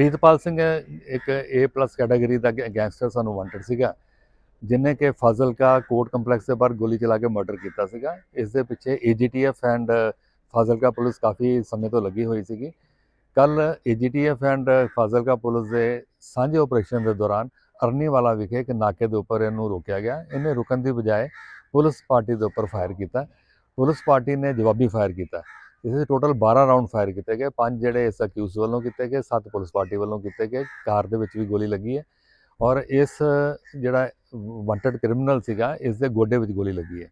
ਪ੍ਰੀਤਪਾਲ ਸਿੰਘ ਇੱਕ A+ category ਦਾ gangster ਸਾਨੂੰ ਵਾਂਟਡ ਸੀਗਾ, ਜਿਨੇ ਕਿ ਫਾਜ਼ਿਲਕਾ ਕੋਰਟ ਕੰਪਲੈਕਸ ਦੇ ਬਾਹਰ ਗੋਲੀ ਚਲਾ ਕੇ ਮਰਡਰ ਕੀਤਾ ਸੀਗਾ। ਇਸ ਦੇ ਪਿੱਛੇ AGTF ਐਂਡ ਫਾਜ਼ਿਲਕਾ ਪੁਲਿਸ ਕਾਫੀ ਸਮੇਂ ਤੋਂ ਲੱਗੀ ਹੋਈ ਸੀਗੀ। ਕੱਲ AGTF ਐਂਡ ਫਾਜ਼ਿਲਕਾ ਪੁਲਿਸ ਦੇ ਸਾਂਝੇ ਆਪਰੇਸ਼ਨ ਦੇ ਦੌਰਾਨ ਅਰਨੀਵਾਲਾ ਵਿਖੇ ਇੱਕ ਨਾਕੇ ਦੇ ਉੱਪਰ ਇਹਨੂੰ ਰੋਕਿਆ ਗਿਆ। ਇਹਨੇ ਰੁਕਣ ਦੀ ਬਜਾਏ ਪੁਲਿਸ ਪਾਰਟੀ ਦੇ ਉੱਪਰ ਫਾਇਰ ਕੀਤਾ। ਪੁਲਿਸ ਪਾਰਟੀ ਨੇ ਜਵਾਬੀ ਫਾਇਰ ਕੀਤਾ। ਇਸ ਦੇ ਟੋਟਲ 12 ਰਾਉਂਡ ਫਾਇਰ ਕੀਤੇ ਗਏ, ਪੰਜ ਜਿਹੜੇ ਇਸ ਅਕਿਊਜ਼ ਵੱਲੋਂ ਕੀਤੇ ਗਏ, ਸੱਤ ਪੁਲਿਸ ਪਾਰਟੀ ਵੱਲੋਂ ਕੀਤੇ ਗਏ, ਕਾਰ ਦੇ ਵਿੱਚ ਵੀ ਗੋਲੀ ਲੱਗੀ ਹੈ ਔਰ ਇਸ ਜਿਹੜਾ ਵਾਂਟਡ ਕ੍ਰਿਮੀਨਲ ਸੀਗਾ, ਇਸ ਦੇ ਗੋਡੇ ਵਿੱਚ ਗੋਲੀ ਲੱਗੀ ਹੈ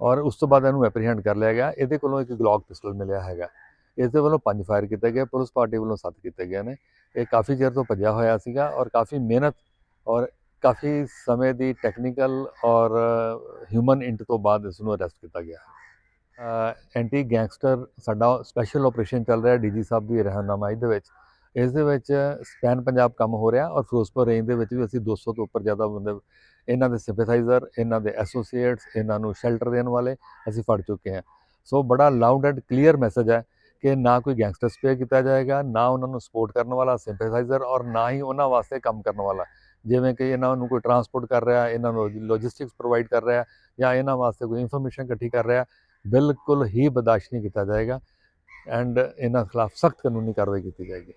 ਔਰ ਉਸ ਤੋਂ ਬਾਅਦ ਇਹਨੂੰ ਐਪਰੀਹੈਂਡ ਕਰ ਲਿਆ ਗਿਆ। ਇਹਦੇ ਕੋਲੋਂ ਇੱਕ ਗਲੌਕ ਪਿਸਟਲ ਮਿਲਿਆ ਹੈਗਾ। ਇਸ ਦੇ ਵੱਲੋਂ ਪੰਜ ਫਾਇਰ ਕੀਤੇ ਗਏ, ਪੁਲਿਸ ਪਾਰਟੀ ਵੱਲੋਂ ਸੱਤ ਕੀਤੇ ਗਏ ਨੇ। ਇਹ ਕਾਫੀ ਚਿਰ ਤੋਂ ਭੱਜਿਆ ਹੋਇਆ ਸੀਗਾ ਔਰ ਕਾਫੀ ਮਿਹਨਤ ਔਰ ਕਾਫੀ ਸਮੇਂ ਦੀ ਟੈਕਨੀਕਲ ਔਰ ਹਿਊਮਨ ਇੰਟ ਤੋਂ ਬਾਅਦ ਇਸ ਨੂੰ ਅਰੈਸਟ ਕੀਤਾ ਗਿਆ ਐਂਟੀ ਗੈਂਗਸਟਰ ਸਾਡਾ ਸਪੈਸ਼ਲ ਆਪਰੇਸ਼ਨ ਚੱਲ ਰਿਹਾ ਡੀਜੀ ਸਾਹਿਬ ਦੀ ਰਹਿਨੁਮਾਈ ਦੇ ਵਿੱਚ। ਇਸ ਦੇ ਵਿੱਚ ਸਪੈਨ ਪੰਜਾਬ ਕੰਮ ਹੋ ਰਿਹਾ ਔਰ ਫਿਰੋਜ਼ਪੁਰ ਰੇਂਜ ਦੇ ਵਿੱਚ ਵੀ ਅਸੀਂ 200 ਤੋਂ ਉੱਪਰ ਜ਼ਿਆਦਾ ਬੰਦੇ, ਇਹਨਾਂ ਦੇ ਸਿੰਪੈਥਾਈਜ਼ਰ ਇਹਨਾਂ ਦੇ ਐਸੋਸੀਏਟਸ ਇਹਨਾਂ ਨੂੰ ਸ਼ੈਲਟਰ ਦੇਣ ਵਾਲੇ ਅਸੀਂ ਫੜ ਚੁੱਕੇ ਹਾਂ। ਸੋ ਬੜਾ ਲਾਊਡ ਐਂਡ ਕਲੀਅਰ ਮੈਸੇਜ ਹੈ ਕਿ ਨਾ ਕੋਈ ਗੈਂਗਸਟਰ ਸਪੇ ਕੀਤਾ ਜਾਏਗਾ, ਨਾ ਉਹਨਾਂ ਨੂੰ ਸਪੋਰਟ ਕਰਨ ਵਾਲਾ ਸਿੰਪੈਥਾਈਜ਼ਰ ਔਰ ਨਾ ਹੀ ਉਹਨਾਂ ਵਾਸਤੇ ਕੰਮ ਕਰਨ ਵਾਲਾ। ਜਿਵੇਂ ਕਿ ਇਹਨਾਂ ਨੂੰ ਕੋਈ ਟਰਾਂਸਪੋਰਟ ਕਰ ਰਿਹਾ, ਇਹਨਾਂ ਨੂੰ ਲੌਜਿਸਟਿਕਸ ਪ੍ਰੋਵਾਈਡ ਕਰ ਰਿਹਾ ਜਾਂ ਇਹਨਾਂ ਵਾਸਤੇ ਕੋਈ ਇਨਫੋਰਮੇਸ਼ਨ ਇਕੱਠੀ ਕਰ ਰਿਹਾ ਬਿਲਕੁਲ ਹੀ ਬਰਦਾਸ਼ਤ ਨਹੀਂ ਕੀਤਾ ਜਾਏਗਾ ਐਂਡ ਇਹਨਾਂ ਖਿਲਾਫ ਸਖਤ ਕਾਨੂੰਨੀ ਕਾਰਵਾਈ ਕੀਤੀ ਜਾਏਗੀ।